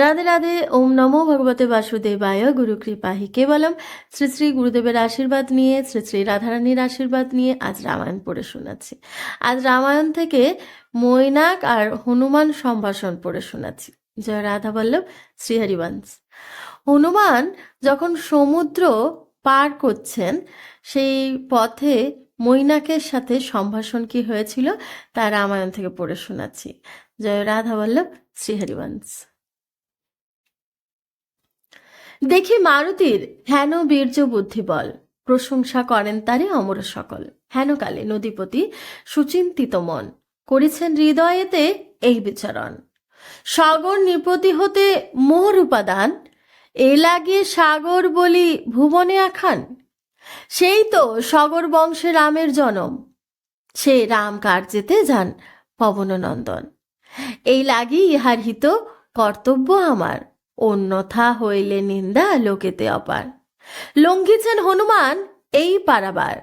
রাধে রাধে, ওম নমো ভগবতে বাসুদেবায়, গুরু কৃপাহি কেবলম। শ্রী শ্রী গুরুদেবের আশীর্বাদ নিয়ে, শ্রী শ্রী রাধারানীর আশীর্বাদ নিয়ে আজ রামায়ণ পড়ে শোনাচ্ছি। আজ রামায়ণ থেকে মৈনাক আর হনুমান সম্ভাষণ পড়ে শোনাচ্ছি। জয় রাধা বল্লভ শ্রীহরিবংশ হনুমান যখন সমুদ্র পার করছেন, সেই পথে মৈনাকের সাথে সম্ভাষণ কি হয়েছিল তা রামায়ণ থেকে পড়ে শোনাচ্ছি। জয় রাধা বল্লভ শ্রীহরিবংশ দেখি মারুতির হেন বীর্য বুদ্ধি বল প্রশংসা করেন তারে অমর সকল। হেনকালে নদীপতি সুচিন্তিত মন করেছেন হৃদয়েতে এই বিচরণ। সাগর নিপতি হতে মোর উপাদান, এ লাগে সাগর বলি ভুবনে আখান। সেই তো সগর বংশে রামের জনম, সে রাম কার্যেতে যান পবননন্দন। এই লাগি ইহার হিত কর্তব্য আমার। অন্যথা হইলে নিন্দা লোকেতে অপার লঙ্ঘিছেন হনুমান, এই পারাবার।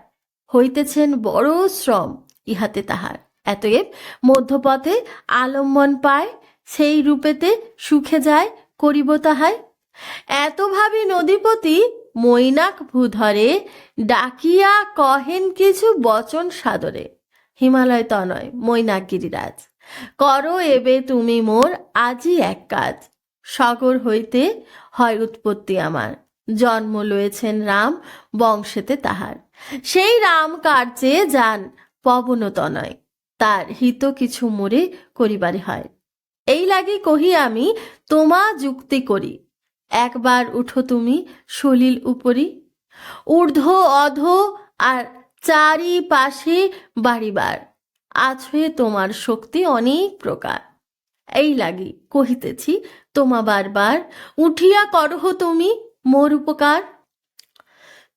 হইতেছেন বড় শ্রম ইহাতে তাহার। এতএব মধ্যপথে আলম্বন পায়, সেই রূপেতে সুখে যায়, করিব তাহাই। এত ভাবি নদীপতি মৈনাক ভূধরে, ডাকিয়া কহেন কিছু বচন সাদরে। হিমালয় তনয়, মৈনাক গিরিরাজ, করো এবে তুমি মোর আজই এক কাজ। সাগর হইতে হয় উৎপত্তি আমার। জন্ম লয়েছেন রাম, বংশেতে তাহার। সেই রাম কার্যে যান পবনতনয় তার হিত কিছু মোরে করিবারে হয়। এই লাগি কহি আমি, তোমা যুক্তি করি। একবার উঠো তুমি সলিল উপরি। ঊর্ধ্ব, অধ আর চারি পাশে বাড়িবার। আছে তোমার শক্তি অনেক প্রকার। এই লাগি কহিতেছি, তোমা বারবার, উঠিয়া করহ তুমি মোর উপকার।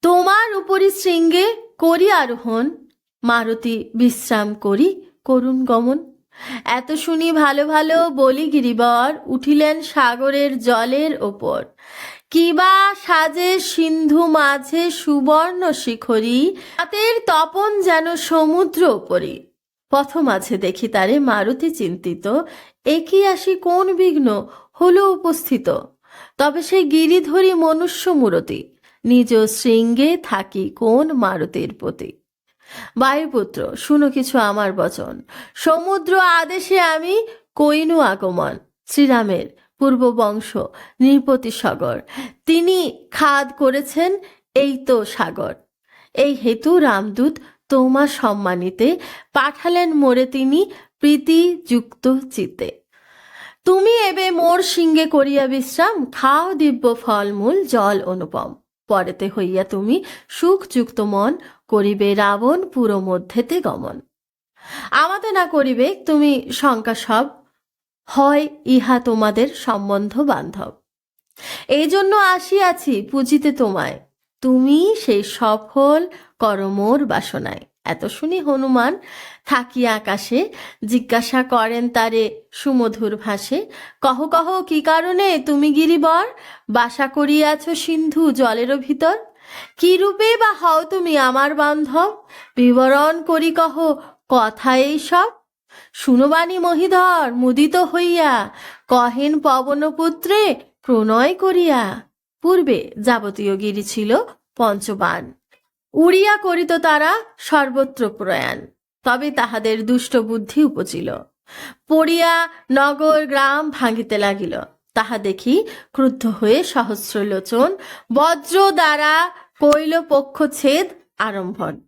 তোমার উপরি শৃঙ্গে করি আরোহণ, মারুতি বিশ্রাম করি করুণ গমন এত শুনি ভালো ভালো বলি গিরিবর উঠিলেন সাগরের জলের ওপর। কিবা সাজে সিন্ধু মাঝে সুবর্ণ শিখরি, রাতের তপন যেন সমুদ্র উপরি। পথ মাঝে দেখি তারে মারুতি চিন্তিত। একই আসি কোন বিঘ্ন? হলো উপস্থিত। তবে সে গিরিধরি মনুষ্য মূরতি। নিজ শৃঙ্গে থাকি কোন মারুতির প্রতি। বায়ুপুত্র, শুনো কিছু আমার বচন। সমুদ্র আদেশে আমি কইনু আগমন। শ্রীরামের পূর্ব বংশ নৃপতি সাগর। তিনি খাদ করেছেন এই তো সাগর। এই হেতু রামদূত তোমা সম্মানিতে পাঠালেন মোরে তিনি প্রীতি যুক্ত চিতে তুমি এবে মোর সিংহে করিয়া বিশ্রাম, খাও দিব্য ফলমূল, জল অনুপম। পরেতে হইয়া তুমি সুখযুক্ত মন করিবে রাবণ পুরো মধ্যেতে গমন। আমাতে না করিবে, তুমি শঙ্কা সব, হয় ইহা তোমাদের সম্বন্ধ বান্ধব। এই জন্য আসিয়াছি পুজিতে তোমায়। তুমি সেই সফল করমোর বাসনায়। এত শুনি হনুমান থাকিয়া আকাশে, জিজ্ঞাসা করেন তারে সুমধুর ভাষে, কহ কহ, কি কারণে তুমি গিরিবর? বাসা করিয়াছ সিন্ধু জলেরও ভিতর। কি রূপে বা হও তুমি আমার বান্ধব? বিবরণ করি কহ, কথা এই সব? শুনবাণী মহিধর, মুদিত হইয়া, কহেন পবনপুত্রে প্রণয় করিয়া। পূর্বে যাবতীয় গিরি ছিল পঞ্চবান। উড়িয়া করিত তারা সর্বত্র প্রয়াণ, তবে তাহাদের দুষ্ট বুদ্ধি উপজিল পড়িয়া নগর গ্রাম ভাঙিতে লাগিল। তাহা দেখি ক্রুদ্ধ হয়ে সহস্রলোচন, বজ্র দ্বারা কইল পক্ষছেদ আরম্ভন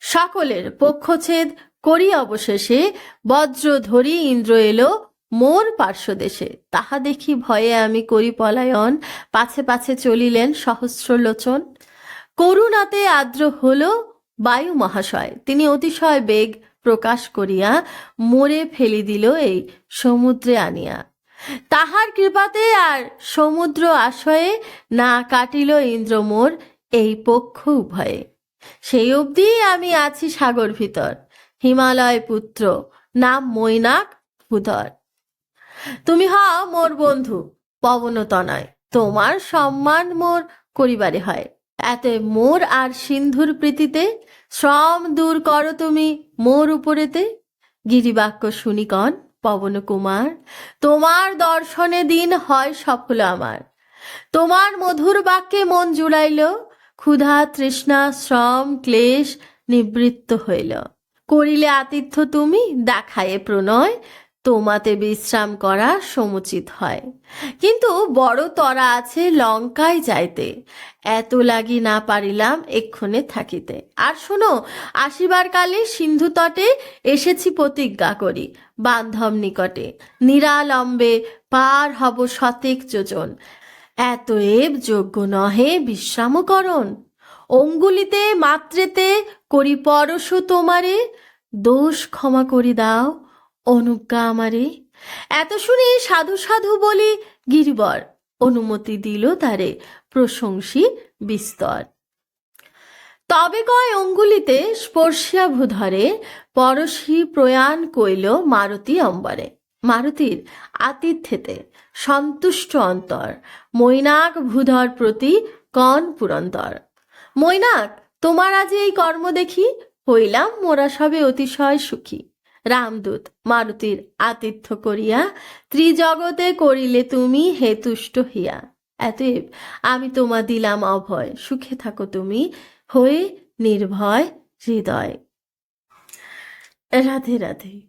সকলের পক্ষছেদ করি অবশেষে বজ্র ধরি ইন্দ্র এলো মোর পার্শ্বদেশে। তাহা দেখি ভয়ে আমি করি পলায়ন পাছে পাছে চলিলেন সহস্রলোচন। করুণাতে আর্দ্র হল বায়ু মহাশয়। তিনি অতিশয় বেগ প্রকাশ করিয়া মোরে ফেলি দিল এই সমুদ্রে আনিয়া। তাহার কৃপাতে আর সমুদ্র আশয়ে না কাটিল ইন্দ্র মোর এই পক্ষ উভয়ে। সেই অবধি আমি আছি সাগর ভিতর। হিমালয় পুত্র, নাম মৈনাক ভূধর তুমি হও মোর বন্ধু। পবনতনয়, তোমার সম্মান মোর করিবারে হয়। এতে মোর আর সিন্ধুর প্রীতিতে শ্রম দূর করো তুমি মোর উপরেতে। গিরিবাক্য শুনিকন পবন কুমার তোমার দর্শনে দিন হয় সফল আমার। তোমার মধুর বাক্যে মন জুড়াইল, ক্ষুধা, তৃষ্ণা, শ্রম, ক্লেশ নিবৃত্ত হইল। করিলে আতিথ্য তুমি, দেখায়ে প্রণয় তোমাতে বিশ্রাম করা সমুচিত হয়। কিন্তু বড় তরা আছে লঙ্কায় যাইতে। এত লাগি না পারিলাম এক্ষণে থাকিতে। আর শোনো, আসিবার কালে সিন্ধু তটে এসেছি প্রতিজ্ঞা করি, বান্ধব নিকটে। নিরালম্বে পার হব শতেক যোজন। এতএব যোগ্য নহে বিশ্রামকরণ। অঙ্গুলিতে, মাত্রেতে করি পরশ তোমারে। দোষ ক্ষমা করি দাও। অনুজ্ঞা আমারে। এত শুনে সাধু সাধু বলি গিরিবর অনুমতি দিল তারে প্রশংসী বিস্তর। তবে কয় অঙ্গুলিতে স্পর্শিয়া ভূধরে পরশী প্রয়াণ কইল মারুতি অম্বরে। মারুতির আতিথ্যেতে সন্তুষ্ট অন্তর, মৈনাক ভূধর প্রতি কন পুরন্তর। মৈনাক, তোমার আজ এই কর্ম দেখি, হইলাম মোরা সবে অতিশয় সুখী। রামদূত মারুতির আতিথ্য করিয়া, ত্রিজগতে করিলে তুমি হেতুষ্ট হিয়া এতএব আমি তোমা দিলাম অভয়, সুখে থাকো তুমি হয়ে নির্ভয় হৃদয়। রাধে রাধে।